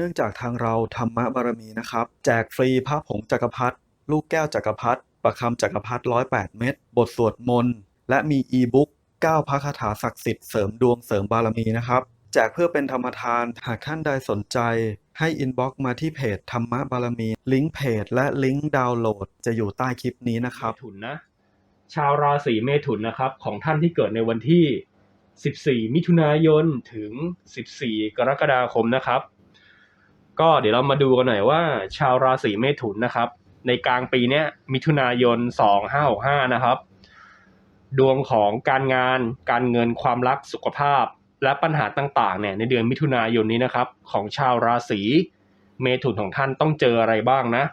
เนื่องจากทางเราธรรมบารมีนะครับ แจกฟรีพระผงจักรพรรดิลูกแก้วจักรพรรดิประคำจักรพรรดิ108เม็ดบทสวดมนต์ และมีอีบุ๊ก9พระคาถาศักดิ์สิทธิ์เสริมดวงเสริมบารมีนะครับแจกเพื่อเป็นธรรมทานหากท่านใดสนใจให้อินบ็อกซ์มาที่เพจธรรมบารมี ลิงก์เพจและลิงก์ดาวน์โหลดจะอยู่ใต้คลิปนี้นะครับถุนนะ ชาวราศีเมถุนนะครับ ของท่านที่เกิดในวันที่ 14 มิถุนายนถึง 14 กรกฎาคมนะครับ ก็เดี๋ยวเรามาดูกันหน่อยว่า ชาวราศีเมถุนนะครับ ในกลางปีเนี้ยมิถุนายน 2565 นะครับ ดวงของการงานการเงินความรักสุขภาพ และปัญหาต่างๆเนี่ยในเดือนมิถุนายนนี้นะครับ ของชาวราศีเมถุนของท่านต้องเจออะไรบ้างนะ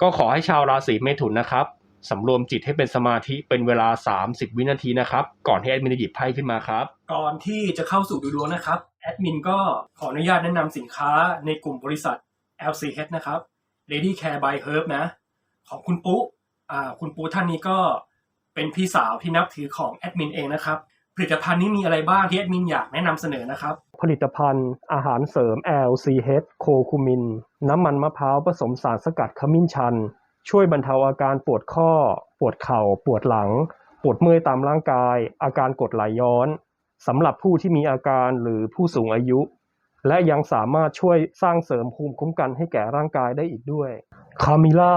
ก็ขอให้ชาวราศีเมถุนนะครับสำรวมจิตให้เป็นสมาธิเป็นเวลา 30 วินาทีนะครับ ก่อนที่แอดมินจะหยิบไพ่ขึ้นมาครับ ก่อนที่จะเข้าสู่ดูดวงนะครับ แอดมินก็ขออนุญาตแนะนำสินค้าในกลุ่มบริษัท LCH นะครับ Lady Care by Herb นะ ของคุณปุ๊อ่าคุณปุ๊ท่านนี้ก็เป็นพี่สาวที่นับถือของแอดมินเองนะครับ ผลิตภัณฑ์นี้มีอะไรบ้างที่แอดมินอยากแนะนำเสนอนะครับ ผลิตภัณฑ์อาหารเสริม LCH โคคูมิน น้ำมันมะพร้าวผสมสารสกัดขมิ้นชัน ช่วยบรรเทาอาการปวดข้อ ปวดเข่า ปวดหลัง ปวดเมื่อยตามร่างกาย อาการกดไหลย้อน สำหรับผู้ที่มีอาการหรือผู้สูงอายุ และยังสามารถช่วยสร้างเสริมภูมิคุ้มกันให้แก่ร่างกายได้อีกด้วยคามิล่า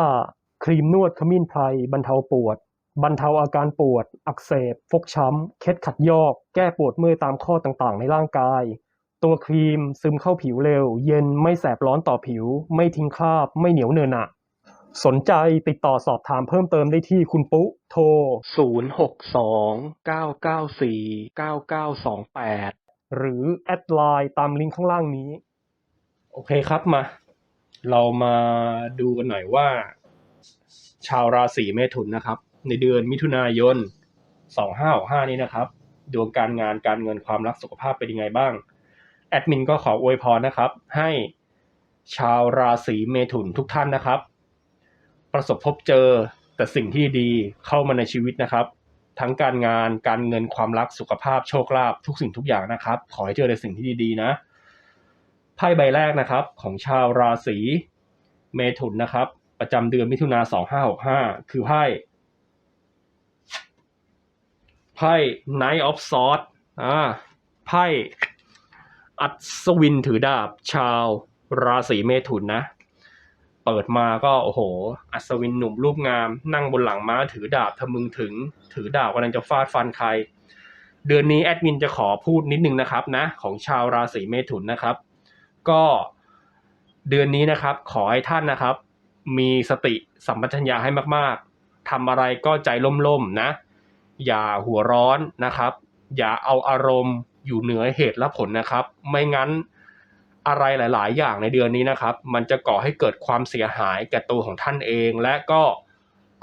ครีมนวดขมิ้นไพรบรรเทาปวด บรรเทาอาการปวด อักเสบ ฟกช้ำ เคล็ดขัดยอก แก้ปวดเมื่อยตามข้อต่างๆ ในร่างกาย ตัวครีมซึมเข้าผิวเร็ว เย็นไม่แสบร้อนต่อผิว ไม่ทิ้งคราบ ไม่เหนียวเนอะหนะ สนใจติดต่อสอบถามเพิ่มเติมได้ที่คุณปุ๊โทร 0629949928 หรือแอดไลน์ตามลิงก์ข้างล่างนี้ โอเคครับมา เรามาดูกันหน่อยว่า ชาวราศีเมถุนนะครับ ในเดือนมิถุนายน 2565 นี้นะครับ ดวงการงานการเงินความรักสุขภาพเป็นยังไงบ้าง แอดมินก็ขออวยพรนะครับ ให้ชาวราศีเมถุนทุกท่านนะครับ ประสบพบเจอแต่สิ่งที่ดีเข้ามาในชีวิตนะครับ ทั้งการงานการเงินความรักสุขภาพโชคลาภทุกสิ่งทุกอย่างนะครับ ขอให้เจอแต่สิ่งที่ดีๆนะไพ่ใบแรกนะครับ ของชาวราศีเมถุนนะครับ ประจำเดือนมิถุนาสองห้าหกห้าคือไพ่ไพ่ Knight of Swords อ่าไพ่อัศวินถือดาบชาวราศีเมถุนนะ เปิดมาก็โอ้โห อัศวินหนุ่มรูปงาม นั่งบนหลังม้าถือดาบทะมึงถึง ถือดาบกำลังจะฟาดฟันใคร เดือนนี้แอดมินจะขอพูดนิดนึงนะครับนะ ของชาวราศีเมถุนนะครับ ก็เดือนนี้นะครับ ขอให้ท่านนะครับ มีสติสัมปชัญญะให้มากๆทำอะไรก็ใจล่มๆนะ อย่าหัวร้อนนะครับ อย่าเอาอารมณ์อยู่เหนือเหตุและผลนะครับ ไม่งั้น อะไรหลาย ๆ อย่างในเดือนนี้นะครับ มันจะก่อให้เกิดความเสียหายแก่ตัวของท่านเอง และก็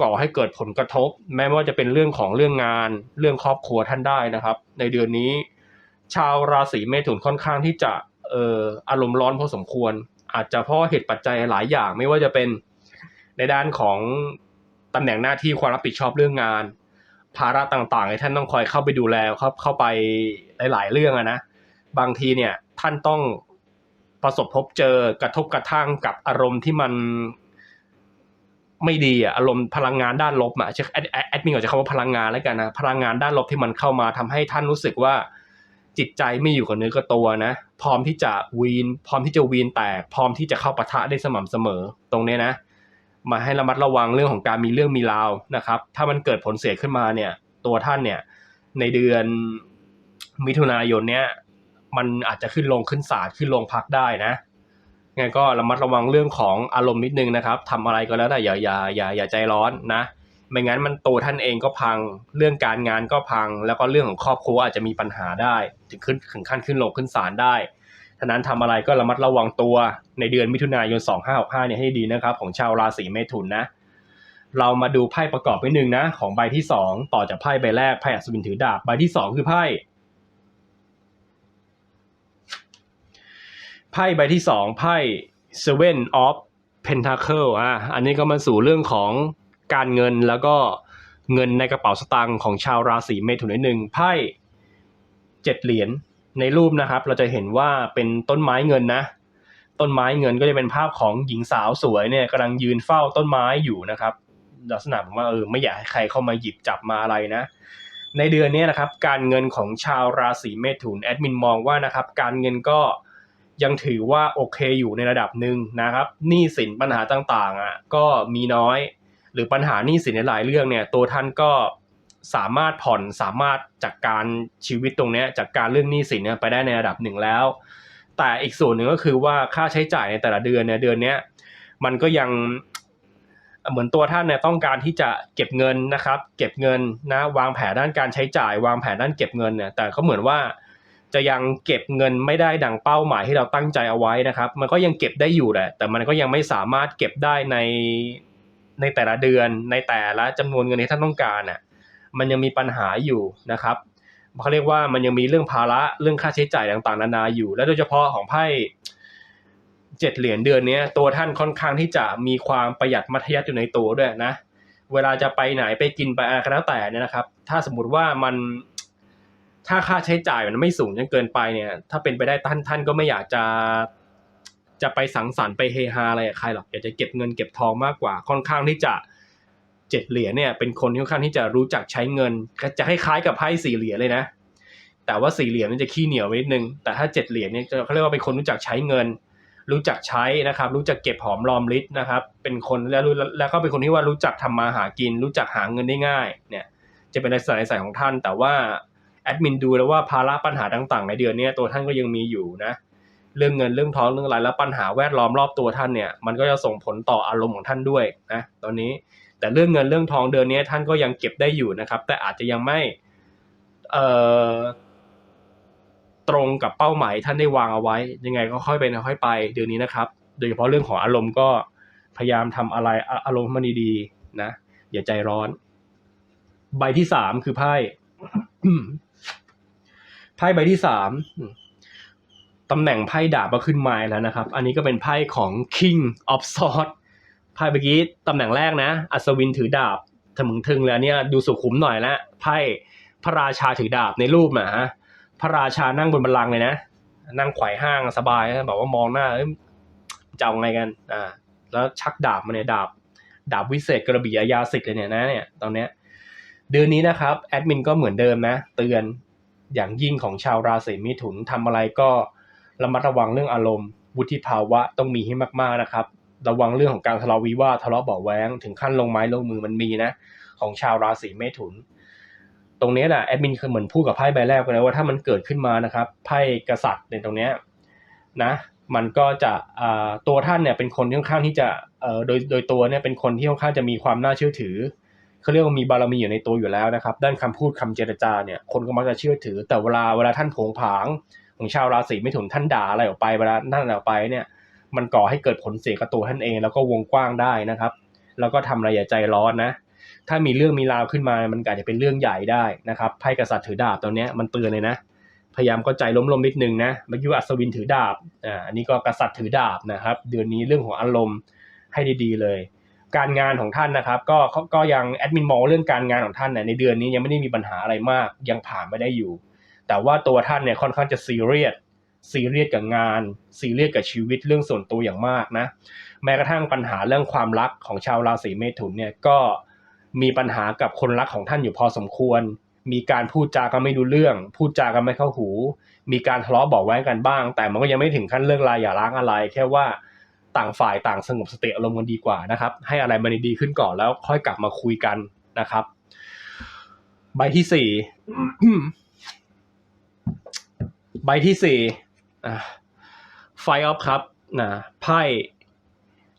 ก่อให้เกิดผลกระทบ แม้ว่าจะเป็นเรื่องของเรื่องงาน เรื่องครอบครัวท่านได้นะครับ ในเดือนนี้ ชาวราศีเมถุนค่อนข้างที่จะเอ่ออารมณ์ร้อนพอสมควร อาจจะเพราะเหตุปัจจัยหลายอย่างไม่ว่าจะเป็นในด้านของตำแหน่งหน้าที่ความรับผิดชอบเรื่องงาน ภาระต่างๆที่ท่านต้องคอยเข้าไปดูแลครับเข้าไปหลาย ๆ เรื่องอะนะบางทีเนี่ยท่านต้อง ประสบพบเจอกระทบกระทั่งกับอารมณ์ที่มันไม่ดีอะอารมณ์พลังงานด้านลบอะใช้แอดแอดมินอาจจะคำว่าพลังงานแล้วกันนะพลังงานด้านลบที่มันเข้ามาทำให้ท่านรู้สึกว่าจิตใจไม่อยู่กับเนื้อกับตัวนะ พร้อมที่จะวีน พร้อมที่จะวีนแตก พร้อมที่จะเข้าปะทะได้สม่ำเสมอตรงนี้นะ มาให้ระมัดระวังเรื่องของการมีเรื่องมีราวนะครับ ถ้ามันเกิดผลเสียขึ้นมาเนี่ย ตัวท่านเนี่ยในเดือนมิถุนายนเนี่ย มันอาจจะขึ้นลงขึ้นศาลขึ้นลงพักได้นะงั้นก็ระมัดระวังเรื่องของอารมณ์นิดนึงนะครับทำอะไรก็แล้วแต่อย่าอย่าอย่าอย่าใจร้อนนะ ไม่งั้นมันตัวท่านเองก็พัง เรื่องการงานก็พัง แล้วก็เรื่องของครอบครัวอาจจะมีปัญหาได้ ถึงขึ้นถึงขั้นขึ้นลงขึ้นศาลได้ฉะนั้นทำอะไรก็ระมัดระวังตัวในเดือนมิถุนายน 2565เนี่ยให้ดีนะครับ ของชาวราศีเมถุนนะ เรามาดูไพ่ประกอบนิดนึงนะ ของใบที่ 2 ต่อจากไพ่ใบแรกไพ่อัศวินถือดาบใบที่ 2 คือไพ่ ไพ่ใบที่สองไพ่ Seven of Pentacle อะอันนี้ก็มาสู่เรื่องของการเงินแล้วก็เงินในกระเป๋าสตางค์ของชาวราศีเมถุนนิดหนึ่งไพ่เจ็ดเหรียญในรูปนะครับ เราจะเห็นว่าเป็นต้นไม้เงินนะ ต้นไม้เงินก็จะเป็นภาพของหญิงสาวสวยเนี่ยกำลังยืนเฝ้าต้นไม้อยู่นะครับ ลักษณะผมว่าเออไม่อยากให้ใครเข้ามาหยิบจับมาอะไรนะ ในเดือนนี้นะครับ การเงินของชาวราศีเมถุนแอดมินมองว่านะครับ การเงินก็ ยังถือว่าโอเคอยู่ในระดับหนึ่งนะครับหนี้สินปัญหาต่างๆอะก็มีน้อย หรือปัญหาหนี้สินในหลายเรื่องเนี่ยตัวท่านก็สามารถผ่อนสามารถจัดการชีวิตตรงเนี้ยจากการเรื่องหนี้สินเนี่ยไปได้ในระดับหนึ่งแล้ว แต่อีกส่วนหนึ่งก็คือว่าค่าใช้จ่ายในแต่ละเดือนเนี่ยเดือนนี้มันก็ยังเหมือนตัวท่านเนี่ยต้องการที่จะเก็บเงินนะครับ เก็บเงินนะวางแผนด้านการใช้จ่ายวางแผนด้านเก็บเงินเนี่ยแต่ก็เหมือนว่า จะยังเก็บเงินไม่ได้ดังเป้าหมายที่เราตั้งใจเอาไว้นะครับ มันก็ยังเก็บได้อยู่แหละ แต่มันก็ยังไม่สามารถเก็บได้ในในแต่ละเดือน ในแต่ละจำนวนเงินที่ท่านต้องการน่ะ มันยังมีปัญหาอยู่นะครับเขาเรียกว่ามันยังมีเรื่องภาระเรื่องค่าใช้จ่ายต่างๆ นานาอยู่ และโดยเฉพาะของไพ่เจ็ดเหรียญเดือนนี้ตัวท่านค่อนข้างที่จะมีความประหยัดมัธยัติอยู่ในตัวด้วยนะ เวลาจะไปไหนไปกินไปอะไรก็แล้วแต่เนี่ยนะครับ ถ้าสมมติว่ามัน ถ้าค่าใช้จ่ายมันไม่สูงจนเกินไปเนี่ย ถ้าเป็นไปได้ท่านท่านก็ไม่อยากจะ จะไปสังสรรค์ไปเฮฮาอะไรกับใครหรอกอยากจะเก็บเงินเก็บทองมากกว่า ค่อนข้างที่จะเจ็ดเหรียญเนี่ย เป็นคนค่อนข้างที่จะรู้จักใช้เงินจะคล้ายๆกับไพ่สี่เหรียญเลยนะแต่ว่าสี่เหรียญมันจะขี้เหนียวนิดนึงแต่ถ้าเจ็ดเหรียญเนี่ยเขาเรียกว่าเป็นคนรู้จักใช้เงิน รู้จักใช้นะครับ รู้จักเก็บหอมรอมริบนะครับ เป็นคนแล้วแล้วก็เป็นคนที่ว่ารู้จักทำมาหากิน รู้จักหาเงินได้ง่าย เนี่ย จะเป็นลักษณะนิสัยของท่าน แต่ว่า ดมินดูแล้วว่าภาระปัญหาต่างๆ ในเดือนนี้ตัวท่านก็ยังมีอยู่นะ เรื่องเงินเรื่องท้องเรื่องอะไรแล้วปัญหาแวดล้อมรอบตัวท่านเนี่ยมันก็จะส่งผลต่ออารมณ์ของท่านด้วยนะตอนนี้แต่เรื่องเงินเรื่องทองเดือนนี้ท่านก็ยังเก็บได้อยู่นะครับ แต่อาจจะยังไม่เอ่อตรงกับเป้าหมายท่านได้วางเอาไว้ ยังไงก็ค่อยเป็นค่อยไป เดือนนี้นะครับ โดยเฉพาะเรื่องของอารมณ์ก็พยายามทำอะไรออารมณ์มันดีๆนะอย่าใจร้อน ใบที่สามคือไพ่ ไพ่ใบที่สามตำแหน่งไพ่ดาบก็ขึ้นมาแล้วนะครับ อันนี้ก็เป็นไพ่ของ King of Swords ไพ่เมื่อกี้ตำแหน่งแรกนะ อัศวินถือดาบถมึงทึงแล้วเนี่ยดูสุขุมหน่อยละไพ่พระราชาถือดาบในรูปนะฮะพระราชานั่งบนบัลลังก์เลยนะ นั่งไขว่ห้างสบายนะแบบว่ามองหน้าเอ้ยจะเอาไงกันอ่าแล้วชักดาบมาเนี่ยดาบ ดาบวิเศษกระบี่อาสิทธิ์เลยเนี่ยนะเนี่ยตอนเนี้ยเดือนนี้นะครับแอดมินก็เหมือนเดิมนะ เตือน อย่างยิ่งของชาวราศีมิถุนทำอะไรก็ระมัดระวังเรื่องอารมณ์ วุฒิภาวะต้องมีให้มากๆนะครับ ระวังเรื่องของการทะเลาะวิวาททะเลาะเบาแว้งถึงขั้นลงไม้ลงมือมันมีนะ ของชาวราศีเมถุน ตรงนี้นะแอดมินคือเหมือนพูดกับไพ่ใบแรกไปแล้วว่าถ้ามันเกิดขึ้นมานะครับไพ่กษัตริย์ในตรงนี้นะมันก็จะตัวท่านเนี่ยเป็นคนค่อนข้างที่จะโดยโดยตัวเนี่ยเป็นคนที่ค่อนข้างจะมีความน่าเชื่อถือ เขาเรียกว่ามีบารมีอยู่ในตัวอยู่แล้วนะครับ ด้านคำพูดคำเจรจาเนี่ยคนก็มักจะเชื่อถือ แต่เวลาเวลาท่านโผงผาง ของชาวราศีไม่ถุนท่านด่าอะไรออกไปเวลานั่นออกไปเนี่ยมันก่อให้เกิดผลเสียกับตัวท่านเอง แล้วก็วงกว้างได้นะครับ แล้วก็ทำอะไรอย่าใจร้อนนะ ถ้ามีเรื่องมีราวขึ้นมามันอาจจะเป็นเรื่องใหญ่ได้นะครับไพ่กษัตริย์ถือดาบตอนเนี้ยมันเตือนเลยนะพยายามก็ใจล้มๆนิดนึงนะเมื่อกี้อัศวินถือดาบอ่าอันนี้ก็กษัตริย์ถือดาบนะครับ เดือนนี้เรื่องของอารมณ์ให้ดีๆเลย การงานของท่านนะครับ ก็ก็ยังแอดมินมองเรื่องการงานของท่านเนี่ยในเดือนนี้ยังไม่ได้มีปัญหาอะไรมาก ยังผ่านไม่ได้อยู่ แต่ว่าตัวท่านเนี่ยค่อนข้างจะซีเรียสซีเรียสกับงานซีเรียสกับชีวิตเรื่องส่วนตัวอย่างมากนะ แม้กระทั่งปัญหาเรื่องความรักของชาวราศีเมถุนเนี่ยก็มีปัญหากับคนรักของท่านอยู่พอสมควร มีการพูดจากันไม่รู้เรื่อง พูดจากันไม่เข้าหู มีการทะเลาะเบาะแว้งกันบ้าง แต่มันก็ยังไม่ถึงขั้นเลิกลาอย่าร้างอะไร แค่ว่า ต่างฝ่ายต่างสงบสติอารมณ์กันดีกว่านะครับ ให้อะไรมันดีขึ้นก่อนแล้วค่อยกลับมาคุยกันนะครับ ใบที่สี่ใบที่สี่ไฟออฟครับนะไพ่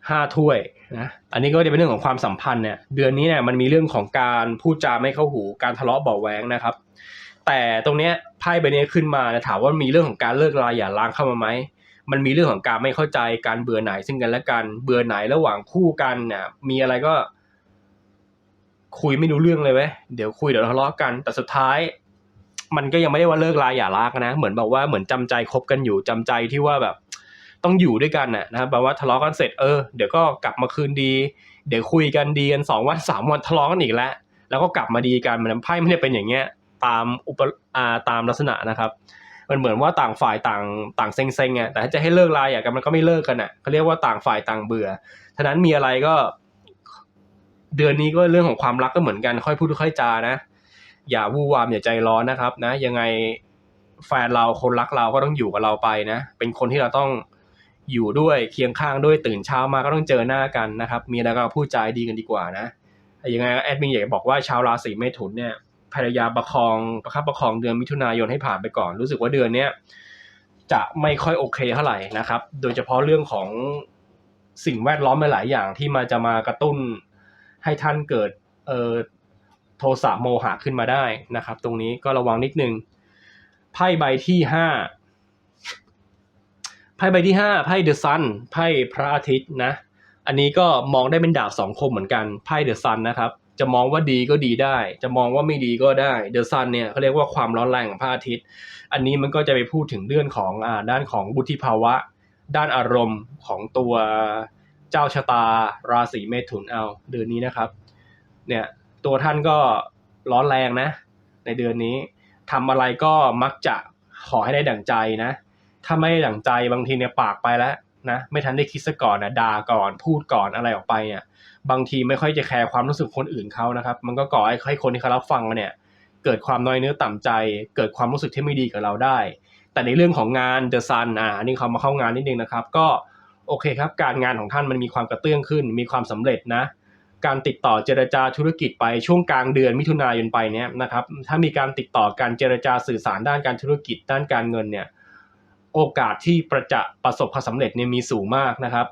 ห้าถ้วยนะอันนี้ก็จะเป็นเรื่องของความสัมพันธ์เนี่ยเดือนนี้เนี่ยมันมีเรื่องของการพูดจาไม่เข้าหูการทะเลาะเบาะแวงนะครับ แต่ตรงเนี้ยไพ่ใบนี้ขึ้นมานะถามว่ามีเรื่องของการเลิกลาอย่าร้างเข้ามาไหม มันมีเรื่องของการไม่เข้าใจการเบื่อหน่ายซึ่งกันและกันเบื่อหน่ายระหว่างคู่กันเนี่ยมีอะไรก็ คุยไม่รู้เรื่องเลยเว้ยเดี๋ยวคุยเดี๋ยวทะเลาะกัน แต่สุดท้าย มันก็ยังไม่ได้ว่าเลิกลาอย่าร้างนะเหมือนแบบว่าเหมือนจำใจคบกันอยู่จำใจที่ว่าแบบ ต้องอยู่ด้วยกันน่ะนะครับแบบว่าทะเลาะกันเสร็จเออเดี๋ยวก็กลับมาคืนดี เดี๋ยวคุยกันดีกันสองวันสามวันทะเลาะกันอีกแล้วแล้วก็กลับมาดีกันมันไพ่ไม่ได้เป็นอย่างเงี้ย ตามอุปอ่าตามลักษณะนะครับ มันเหมือนว่าต่างฝ่ายต่างต่างเซ็งๆอะแต่ถ้าจะให้เลิกลาอะกันมันก็ไม่เลิกกันอะเขาเรียกว่าต่างฝ่ายต่างเบื่อฉะนั้นมีอะไรก็ เดือนนี้ก็เรื่องของความรักก็เหมือนกันค่อยพูดค่อยจานะ อย่าวู่วามอย่าใจร้อนนะครับ นะ ยังไงแฟนเราคนรักเราก็ต้องอยู่กับเราไปนะ เป็นคนที่เราต้องอยู่ด้วยเคียงข้างด้วยตื่นเช้ามาก็ต้องเจอหน้ากันนะครับ มีอะไรก็พูดจาดีกันดีกว่านะยังไงแอดมินอยากบอกว่าชาวราศีเมถุนเนี่ย พยายามประคองประคับประคองเดือนมิถุนายนให้ผ่านไปก่อน รู้สึกว่าเดือนเนี้ยจะไม่ค่อยโอเคเท่าไหร่นะครับ โดยเฉพาะเรื่องของสิ่งแวดล้อมหลาย ๆ อย่างที่มาจะมากระตุ้นให้ท่านเกิดเอ่อโทสะโมหะขึ้นมาได้นะครับ ตรงนี้ก็ระวังนิดนึงไพ่ใบที่ห้าไพ่ใบที่ห้าไพ่เดอะซันไพ่พระอาทิตย์นะ อันนี้ก็มองได้เป็นดาบสองคมเหมือนกันไพ่เดอะซันนะครับ จะมองว่าดีก็ดีได้ จะมองว่าไม่ดีก็ได้เดอะซันเนี่ยเขาเรียกว่าความร้อนแรงของพระอาทิตย์ อันนี้มันก็จะไปพูดถึงเรื่องของอ่าด้านของบุธิภาวะ ด้านอารมณ์ของตัวเจ้าชะตาราศีเมถุนเอาเดือนนี้นะครับ เนี่ยตัวท่านก็ร้อนแรงนะ ในเดือนนี้ทำอะไรก็มักจะขอให้ได้ดั่งใจนะ ถ้าไม่ได้ดั่งใจบางทีเนี่ยปากไปแล้ว นะไม่ทันได้คิดซะก่อนนะด่าก่อนพูดก่อนอะไรออกไปเนี่ยบางทีไม่ค่อยจะแคร์ความรู้สึกคนอื่นเขานะครับ มันก็ก่อให้คนที่เขารับฟังเนี่ย เกิดความน้อยเนื้อต่ำใจ เกิดความรู้สึกที่ไม่ดีกับเราได้ แต่ในเรื่องของงานเดอะซันอ่านนี้เขามาเข้างานนิดนึงนะครับ ก็โอเคครับ การงานของท่านมันมีความกระเตื้องขึ้น มีความสำเร็จนะ การติดต่อเจรจาธุรกิจไปช่วงกลางเดือนมิถุนายนไปเนี่ยนะครับ ถ้ามีการติดต่อการเจรจาสื่อสารด้านการธุรกิจด้านการเงินเนี่ย โอกาสที่ประจะประสบความสำเร็จเนี่ยมีสูงมากนะครับ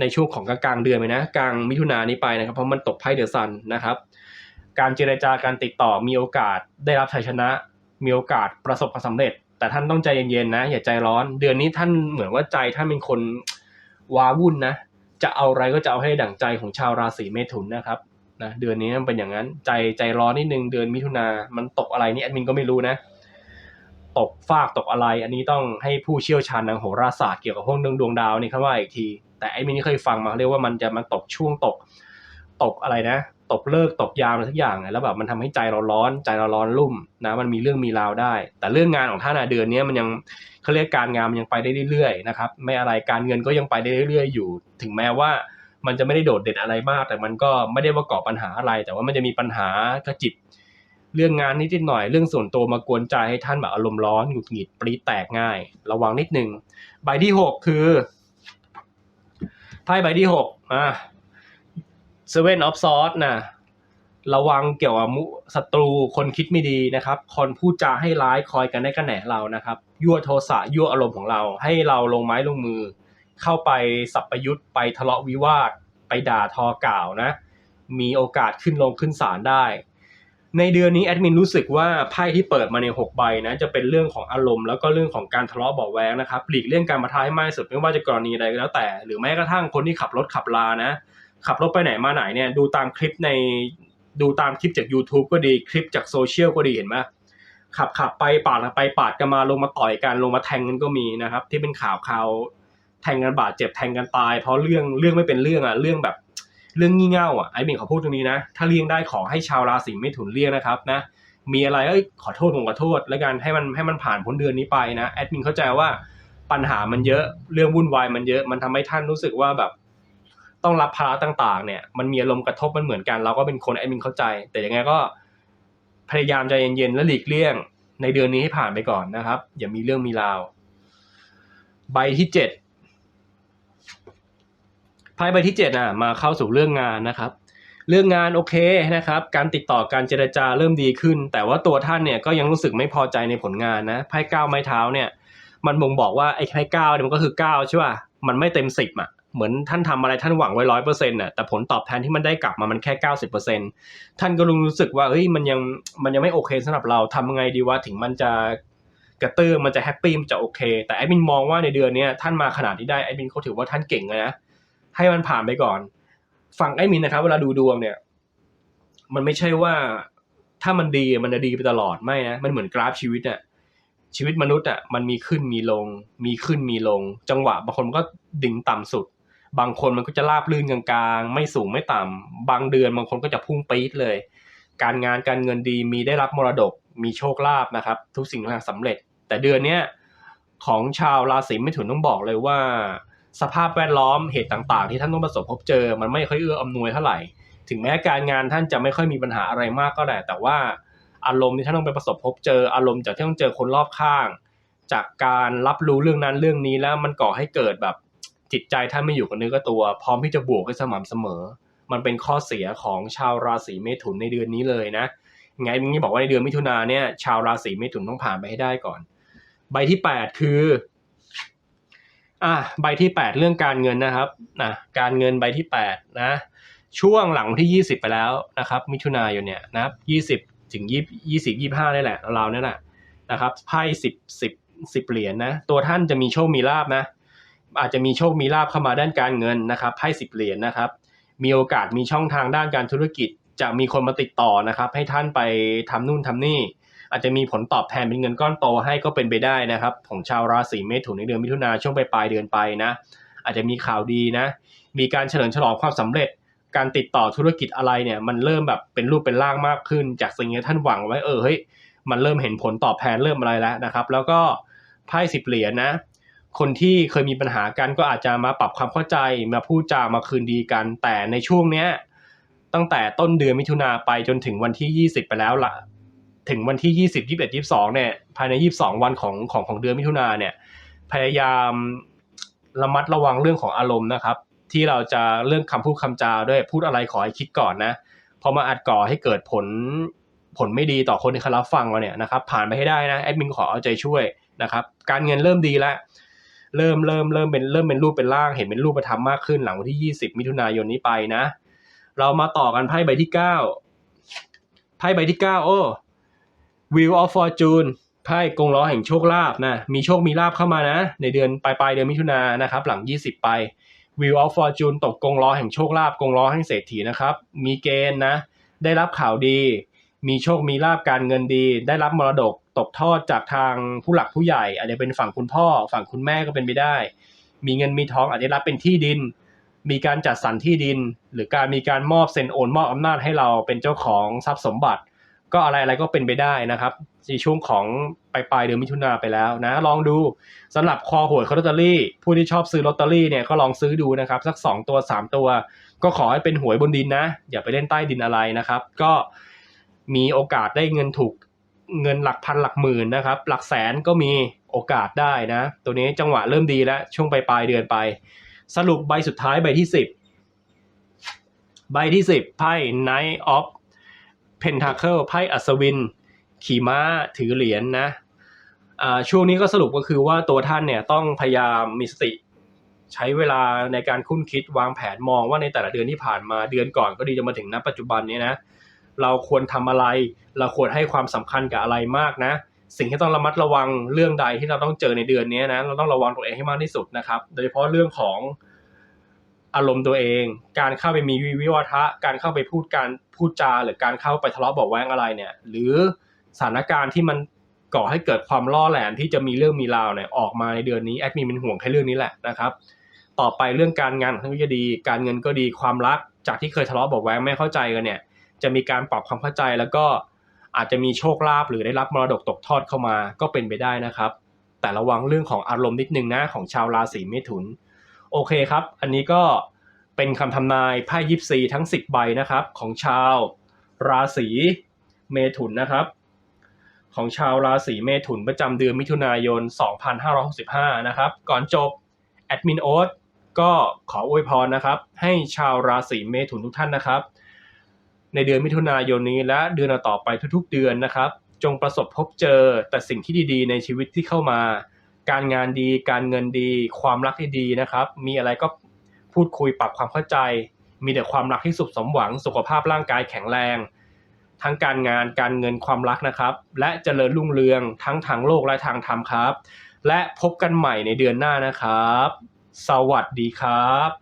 ในช่วงของกลางเดือนไปนะ กลางมิถุนายนนี้ไปนะครับ เพราะมันตกไพ่เดอะซันนะครับ การเจรจาการติดต่อมีโอกาสได้รับชัยชนะ มีโอกาสประสบความสำเร็จ แต่ท่านต้องใจเย็นๆนะ อย่าใจร้อน เดือนนี้ท่านเหมือนว่าใจท่านเป็นคนว้าวุ่นนะ จะเอาอะไรก็จะเอาให้ดั่งใจของชาวราศีเมถุนนะครับนะเดือนนี้มันเป็นอย่างนั้นใจใจร้อนนิดนึงเดือนมิถุนามันตกอะไรนี่แอดมินก็ไม่รู้นะ ตกฟากตกอะไร อันนี้ต้องให้ผู้เชี่ยวชาญทางโหราศาสตร์เกี่ยวกับพวกเรื่องดวงดาวนี่เขาว่าอีกที แต่ไอ้มินี่เคยฟังมาเรียกว่ามันจะมันตกช่วงตก ตกอะไรนะ ตกเลิกตกยามอะไรทุกอย่างแล้วแบบมันทำให้ใจเราร้อนใจเราร้อนรุ่มนะมันมีเรื่องมีราวได้ แต่เรื่องงานของท่านเดือนนี้มันยังเขาเรียกการงานมันยังไปได้เรื่อยๆนะครับไม่อะไรการเงินก็ยังไปได้เรื่อยๆอยู่ ถึงแม้ว่ามันจะไม่ได้โดดเด่นอะไรมาก แต่มันก็ไม่ได้ว่าก่อปัญหาอะไร แต่ว่ามันจะมีปัญหากระจิบ เรื่องงานนิดหน่อยเรื่องส่วนตัวมากวนใจให้ท่านแบบอารมณ์ร้อนหงุดหงิดปรีแตกง่าย ระวังนิดนึงใบที่หกคือไพ่ใบที่หกอะ Seven of Swords นะระวังเกี่ยวกับมุศัตรูคนคิดไม่ดีนะครับคนพูดจาให้ร้ายคอยกันได้กระแหน่เรานะครับ ยั่วโทสะยั่วอารมณ์ของเรา ให้เราลงไม้ลงมือ เข้าไปสับประยุทธ์ไปทะเลาะวิวาทไปด่าทอกล่าวนะ มีโอกาสขึ้นลงขึ้นศาลได้ ในเดือนนี้แอดมินรู้สึกว่าไพ่ที่เปิดมาใน6ใบนะจะเป็นเรื่องของอารมณ์แล้วก็เรื่องของการทะเลาะเบาแวงนะครับหลีกเลี่ยงการมาท้าให้มากที่สุดไม่ว่าจะกรณีใดก็แล้วแต่ หรือแม้กระทั่งคนที่ขับรถขับลานะ ขับรถไปไหนมาไหนเนี่ยดูตามคลิปในดูตามคลิปจาก YouTube ก็ดีคลิปจากโซเชียลก็ดีเห็นไหมขับขับไปปาดไปปาดกันมาลงมาต่อยกันลงมาแทงกันก็มีนะครับ ที่เป็นข่าวข่าวแทงกันบาดเจ็บแทงกันตาย เพราะเรื่องเรื่องไม่เป็นเรื่องอะเรื่องแบบ เรื่องงี่เง่าอะไอ้เบงเขาพูดตรงนี้นะ ถ้าเลี่ยงได้ขอให้ชาวราศีเมถุนเลี่ยงนะครับนะมีอะไรเอ้ยขอโทษผมขอโทษ แล้วกันให้มันให้มันผ่านพ้นเดือนนี้ไปนะแอดมินเข้าใจว่าปัญหามันเยอะเรื่องวุ่นวายมันเยอะมันทำให้ท่านรู้สึกว่าแบบ ต้องรับภาระต่าง ๆ เนี่ย มันมีอารมณ์กระทบมันเหมือนกัน เราก็เป็นคนแอดมินเข้าใจ แต่ยังไงก็พยายามใจเย็นๆและหลีกเลี่ยง ในเดือนนี้ให้ผ่านไปก่อนนะครับ อย่ามีเรื่องมีราว ใบที่เจ็ด ไพ่ใบที่เจ็ดอะมาเข้าสู่เรื่องงานนะครับ เรื่องงานโอเคนะครับ การติดต่อการเจรจาเริ่มดีขึ้น แต่ว่าตัวท่านเนี่ยก็ยังรู้สึกไม่พอใจในผลงานนะไพ่เก้าไม้เท้าเนี่ย มันบ่งบอกว่าไอ้ไพ่เก้าเนี่ยมันก็คือเก้าใช่ป่ะมันไม่เต็มสิบอะเหมือนท่านทำอะไรท่านหวังไว้ร้อยเปอร์เซ็นต์น่ะแต่ผลตอบแทนที่มันได้กลับมามันแค่เก้าสิบเปอร์เซ็นต์ท่านก็รู้สึกว่าเฮ้ยมันยังมันยังไม่โอเคสำหรับเราทำยังไงดีว่าถึงมันจะกระเตื้อมันจะแฮปปี้มันจะโอเค แต่แอดมินมองว่าในเดือนนี้ท่านมาขนาดนี้ได้แอดมินเขาถือว่าท่านเก่งเลยนะ ให้มันผ่านไปก่อน ฝั่งแอดมินนะครับ เวลาดูดวงเนี่ย มันไม่ใช่ว่าถ้ามันดีมันจะดีไปตลอดไม่นะมันเหมือนกราฟชีวิตอะชีวิตมนุษย์อะมันมีขึ้นมีลง มีขึ้นมีลง จังหวะบางคนมันก็ดิ่งต่ำสุด บางคนมันก็จะราบลื่นกลางๆ ไม่สูงไม่ต่ำบางเดือนบางคนก็จะพุ่งปี๊ดเลย การงานการเงินดีมีได้รับมรดก มีโชคลาภนะครับ ทุกสิ่งทุกอย่างสำเร็จ แต่เดือนเนี้ยของชาวราศีเมถุนต้องบอกเลยว่า สภาพแวดล้อมเหตุต่างๆ ที่ท่านต้องประสบพบเจอ มันไม่ค่อยเอื้ออำนวยเท่าไหร่ ถึงแม้การงานท่านจะไม่ค่อยมีปัญหาอะไรมากก็แหละแต่ว่าอารมณ์ที่ท่านต้องไปประสบพบเจอ อารมณ์จากที่ต้องเจอคนรอบข้าง จากการรับรู้เรื่องนั้นเรื่องนี้แล้วมันก่อให้เกิดแบบจิตใจท่านไม่อยู่กับเนื้อกับตัว พร้อมที่จะบวกให้สม่ำเสมอ มันเป็นข้อเสียของชาวราศีเมถุนในเดือนนี้เลยนะไงมึงนี่บอกว่าในเดือนมิถุนาเนี่ยชาวราศีเมถุนต้องผ่านไปให้ได้ก่อน ใบที่แปดคือ อะใบที่แปดเรื่องการเงินนะครับนะการเงินใบที่แปดนะช่วงหลังวันที่ยี่สิบไปแล้วนะครับ มิถุนายนเนี่ยนะครับยี่สิบถึงยี่ยี่สิบยี่ห้านี่แหละเราเนี่ยแหละนะครับไพ่สิบสิบสิบเหรียญนะตัวท่านจะมีโชคมีลาบนะ อาจจะมีโชคมีลาบเข้ามาด้านการเงินนะครับไพ่สิบเหรียญนะครับ มีโอกาสมีช่องทางด้านการธุรกิจจะมีคนมาติดต่อนะครับ ให้ท่านไปทำนู่นทำนี่ อาจจะมีผลตอบแทนเป็นเงินก้อนโตให้ก็เป็นไปได้นะครับของชาวราศีเมถุนในเดือนมิถุนาช่วงปลายเดือนไปนะอาจจะมีข่าวดีนะ มีการเฉลิมฉลองความสำเร็จ การติดต่อธุรกิจอะไรเนี่ย มันเริ่มแบบเป็นรูปเป็นร่างมากขึ้น จากสิ่งที่ท่านหวังไว้เออเฮ้ยมันเริ่มเห็นผลตอบแทนเริ่มอะไรแล้วนะครับ แล้วก็ไพ่สิบเหรียญนะ คนที่เคยมีปัญหากันก็อาจจะมาปรับความเข้าใจมาพูดจามาคืนดีกัน แต่ในช่วงเนี้ยตั้งแต่ต้นเดือนมิถุนาไปจนถึงวันที่ 20 ไปแล้วละ ถึงวันที่ 20 21 22เนี่ยภายใน 22 วันของของของเดือนมิถุนาเนี่ยพยายามระมัดระวังเรื่องของอารมณ์นะครับ ที่เราจะเรื่องคำพูดคำจาด้วยพูดอะไรขอให้คิดก่อนนะพราะมาอาจก่อให้เกิดผลผลไม่ดีต่อคนที่เขารับฟังเราเนี่ยนะครับผ่านไปให้ได้นะแอดมินขอเอาใจช่วยนะครับการเงินเริ่มดีแล้วเริ่มเริ่มเริ่มเป็นเริ่มเป็นรูปเป็นร่างเห็นเป็นรูปธรรมมากขึ้นหลังวันที่ 20 มิถุนายนนี้ไปนะ เรามาต่อกันไพ่ใบที่ 9 ไพ่ใบที่ 9 โอ้ Wheel of Fortune ไพ่กงล้อแห่งโชคลาภนะมีโชคมีลาภเข้ามานะ ในเดือนปลายปลายเดือนมิถุนายนนะครับ หลัง 20 ไป Wheel of Fortune ตกกงล้อแห่งโชคลาภกงล้อแห่งเศรษฐีนะครับ มีเกณฑ์นะ ได้รับข่าวดี มีโชคมีลาภการเงินดี ได้รับมรดกตกทอดจากทางผู้หลักผู้ใหญ่ อาจจะเป็นฝั่งคุณพ่อ ฝั่งคุณแม่ก็เป็นไปได้ มีเงินมีทองอาจจะรับเป็นที่ดิน มีการจัดสรรที่ดิน หรือการมีการมอบเซ็นโอนมอบอำนาจให้เราเป็นเจ้าของทรัพย์สมบัติ ก็อะไรอะไรก็เป็นไปได้นะครับในช่วงของปลายปลายเดือนมิถุนาไปแล้วนะ ลองดูสำหรับคอหวยคอลอตเตอรี่ ผู้ที่ชอบซื้อลอตเตอรี่เนี่ยก็ลองซื้อดูนะครับ สัก 2 ตัว 3 ตัว ก็ขอให้เป็นหวยบนดินนะ อย่าไปเล่นใต้ดินอะไรนะครับ ก็มีโอกาสได้เงินถูกเงินหลักพันหลักหมื่นนะครับ หลักแสนก็มีโอกาสได้นะ ตัวนี้จังหวะเริ่มดีแล้ว ช่วงปลายปลายเดือนไป สรุปใบสุดท้ายใบที่สิบใบที่สิบไพ่ Knight of Pentacle ไพ่อัศวิน ขี่ม้าถือเหรียญนะอ่าช่วงนี้ก็สรุปก็คือว่าตัวท่านเนี่ยต้องพยายามมีสติ ใช้เวลาในการคุ้นคิดวางแผนมองว่าในแต่ละเดือนที่ผ่านมาเดือนก่อนก็ดีจะมาถึงณปัจจุบันนี้นะ เราควรทำอะไร เราควรให้ความสำคัญกับอะไรมากนะ สิ่งที่ต้องระมัดระวังเรื่องใดที่เราต้องเจอในเดือนนี้นะเราต้องระวังตัวเองให้มากที่สุดนะครับ โดยเฉพาะเรื่องของ อารมณ์ตัวเอง การเข้าไปมีวิวิวาทะ การเข้าไปพูดการพูดจา หรือการเข้าไปทะเลาะเบาะแว้งอะไรเนี่ย หรือสถานการณ์ที่มันก่อให้เกิดความล่อแหลมที่จะมีเรื่องมีราวเนี่ยออกมาในเดือนนี้แอดมินเป็นห่วงแค่เรื่องนี้แหละนะครับ ต่อไปเรื่องการงานของท่านก็ดี การเงินก็ดีความรัก จากที่เคยทะเลาะเบาะแว้งไม่เข้าใจกันเนี่ย จะมีการปรับความเข้าใจแล้วก็อาจจะมีโชคลาภหรือได้รับมรดกตกทอดเข้ามาก็เป็นไปได้นะครับ แต่ระวังเรื่องของอารมณ์นิดนึงนะของชาวราศีเมถุน โอเคครับ อันนี้ก็เป็นคำทำนายไพ่ยิปซีทั้ง 10 ใบนะครับ ของชาวราศีเมถุนนะครับ ของชาวราศีเมถุนประจำเดือนมิถุนายน 2565 นะครับ ก่อนจบแอดมินโอ๊ตก็ขออวยพรนะครับ ให้ชาวราศีเมถุนทุกท่านนะครับ ในเดือนมิถุนายนนี้และเดือนต่อไปทุกๆเดือนนะครับ จงประสบพบเจอแต่สิ่งที่ดีๆ ในชีวิตที่เข้ามา การงานดี การเงินดี ความรักที่ดีนะครับ มีอะไรก็พูดคุยปรับความเข้าใจ มีแต่ความรักที่สุขสมหวัง สุขภาพร่างกายแข็งแรง ทั้งการงานการเงินความรักนะครับ และเจริญรุ่งเรืองทั้งทางโลกและทางธรรมครับ และพบกันใหม่ในเดือนหน้านะครับ สวัสดีครับ